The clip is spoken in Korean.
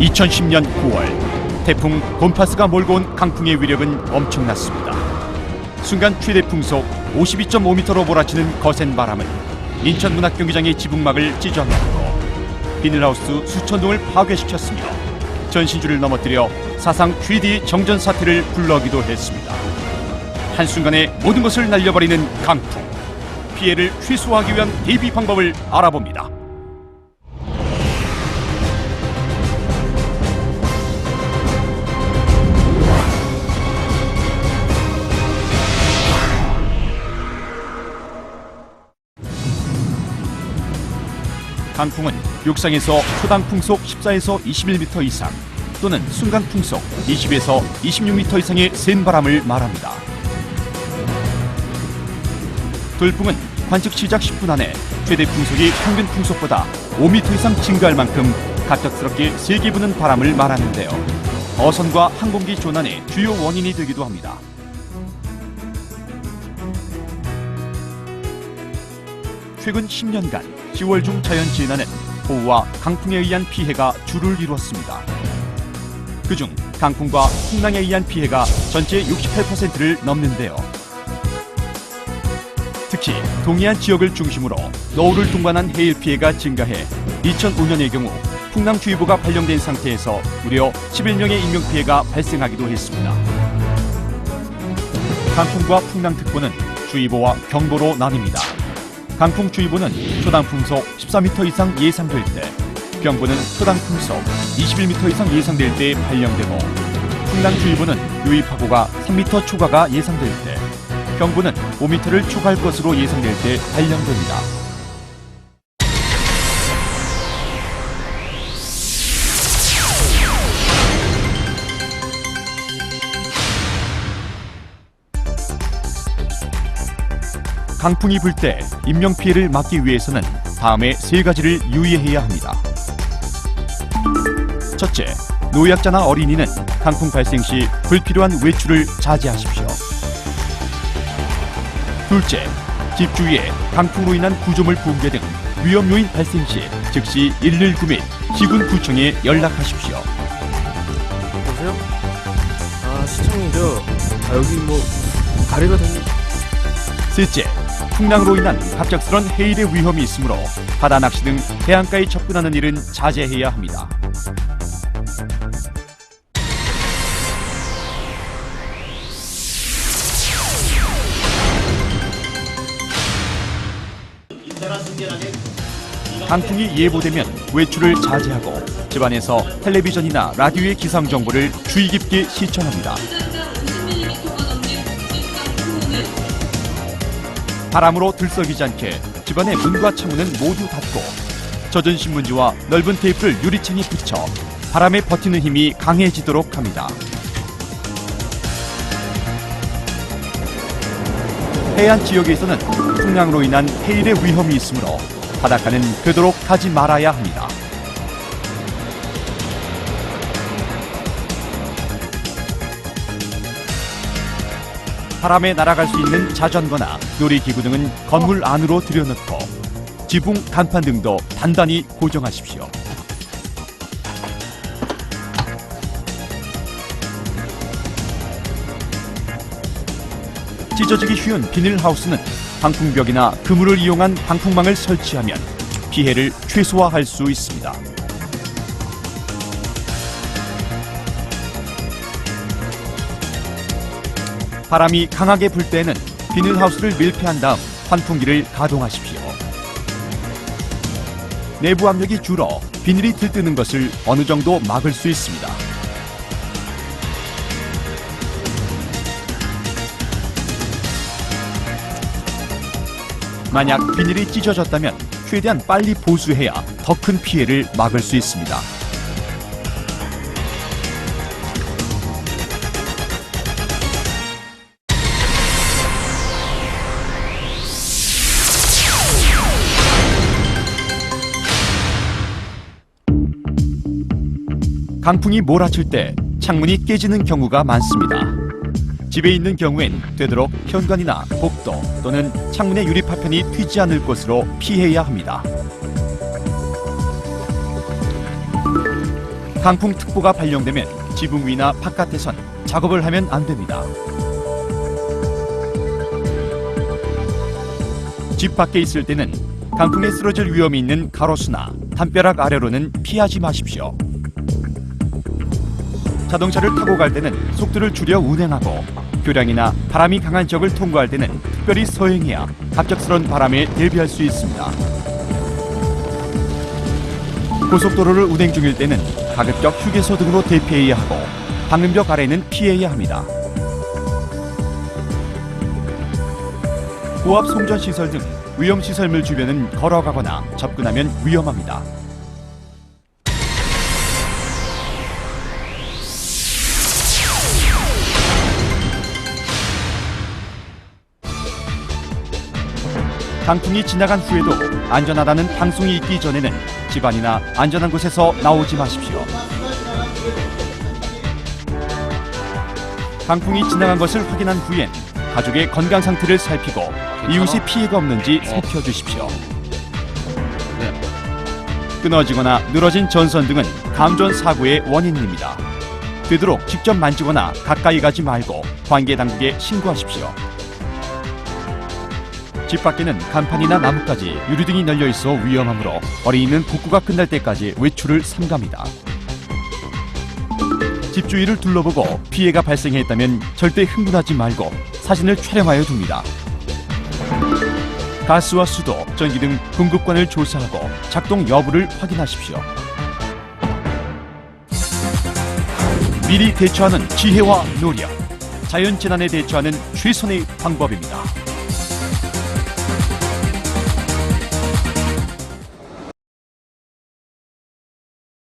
2010년 9월 태풍 곰파스가 몰고 온 강풍의 위력은 엄청났습니다. 순간 최대 풍속 52.5m로 몰아치는 거센 바람은 인천 문학경기장의 지붕막을 찢어놓고 비닐하우스 수천 동을 파괴시켰으며 전신주를 넘어뜨려 사상 최대의 정전 사태를 불러기도 했습니다. 한순간에 모든 것을 날려버리는 강풍. 피해를 최소화하기 위한 대비 방법을 알아봅니다. 강풍은 육상에서 초당 풍속 14에서 21m 이상 또는 순간 풍속 20에서 26m 이상의 센 바람을 말합니다. 돌풍은 관측 시작 10분 안에 최대 풍속이 평균 풍속보다 5m 이상 증가할 만큼 갑작스럽게 세게 부는 바람을 말하는데요. 어선과 항공기 조난의 주요 원인이 되기도 합니다. 최근 10년간 10월 중 자연재해나는 호우와 강풍에 의한 피해가 주를 이루었습니다. 그중 강풍과 풍랑에 의한 피해가 전체 68%를 넘는데요. 특히 동해안 지역을 중심으로 노을을 동반한 해일 피해가 증가해 2005년의 경우 풍랑주의보가 발령된 상태에서 무려 11명의 인명피해가 발생하기도 했습니다. 강풍과 풍랑특보는 주의보와 경보로 나뉩니다. 강풍주의보는 초당 풍속 14m 이상 예상될 때, 경보는 초당 풍속 21m 이상 예상될 때 발령되고, 풍랑주의보는 유입하고가 3m 초과가 예상될 때, 경보는 5m를 초과할 것으로 예상될 때 발령됩니다. 강풍이 불 때 인명 피해를 막기 위해서는 다음의 세 가지를 유의해야 합니다. 첫째, 노약자나 어린이는 강풍 발생 시 불필요한 외출을 자제하십시오. 둘째, 집 주위에 강풍으로 인한 구조물 붕괴 등 위험 요인 발생 시 즉시 119 및 시군 구청에 연락하십시오. 여보세요? 아 시청이죠. 아 여기 뭐 가래가 된 셋째, 풍랑으로 인한 갑작스런 해일의 위험이 있으므로 바다 낚시 등 해안가에 접근하는 일은 자제해야 합니다. 강풍이 예보되면 외출을 자제하고 집안에서 텔레비전이나 라디오의 기상 정보를 주의 깊게 시청합니다. 바람으로 들썩이지 않게 집안의 문과 창문은 모두 닫고 젖은 신문지와 넓은 테이프를 유리창에 붙여 바람에 버티는 힘이 강해지도록 합니다. 해안 지역에서는 풍랑으로 인한 해일의 위험이 있으므로 바닷가는 되도록 가지 말아야 합니다. 바람에 날아갈 수 있는 자전거나 놀이기구 등은 건물 안으로 들여놓고 지붕 간판 등도 단단히 고정하십시오. 찢어지기 쉬운 비닐하우스는 방풍벽이나 그물을 이용한 방풍망을 설치하면 피해를 최소화할 수 있습니다. 바람이 강하게 불 때는 비닐하우스를 밀폐한 다음 환풍기를 가동하십시오. 내부 압력이 줄어 비닐이 들뜨는 것을 어느 정도 막을 수 있습니다. 만약 비닐이 찢어졌다면 최대한 빨리 보수해야 더 큰 피해를 막을 수 있습니다. 강풍이 몰아칠 때 창문이 깨지는 경우가 많습니다. 집에 있는 경우엔 되도록 현관이나 복도 또는 창문의 유리 파편이 튀지 않을 곳으로 피해야 합니다. 강풍 특보가 발령되면 지붕 위나 바깥에선 작업을 하면 안 됩니다. 집 밖에 있을 때는 강풍에 쓰러질 위험이 있는 가로수나 담벼락 아래로는 피하지 마십시오. 자동차를 타고 갈 때는 속도를 줄여 운행하고 교량이나 바람이 강한 지역을 통과할 때는 특별히 서행해야 갑작스런 바람에 대비할 수 있습니다. 고속도로를 운행 중일 때는 가급적 휴게소 등으로 대피해야 하고 방음벽 아래는 피해야 합니다. 고압 송전 시설 등 위험 시설물 주변은 걸어가거나 접근하면 위험합니다. 강풍이 지나간 후에도 안전하다는 방송이 있기 전에는 집안이나 안전한 곳에서 나오지 마십시오. 강풍이 지나간 것을 확인한 후엔 가족의 건강 상태를 살피고 이웃의 피해가 없는지 살펴주십시오. 끊어지거나 늘어진 전선 등은 감전 사고의 원인입니다. 되도록 직접 만지거나 가까이 가지 말고 관계 당국에 신고하십시오. 집 밖에는 간판이나 나뭇가지, 유리 등이 널려 있어 위험하므로 어린이는 복구가 끝날 때까지 외출을 삼갑니다. 집 주위를 둘러보고 피해가 발생했다면 절대 흥분하지 말고 사진을 촬영하여 둡니다. 가스와 수도, 전기 등 공급관을 조사하고 작동 여부를 확인하십시오. 미리 대처하는 지혜와 노력, 자연재난에 대처하는 최선의 방법입니다.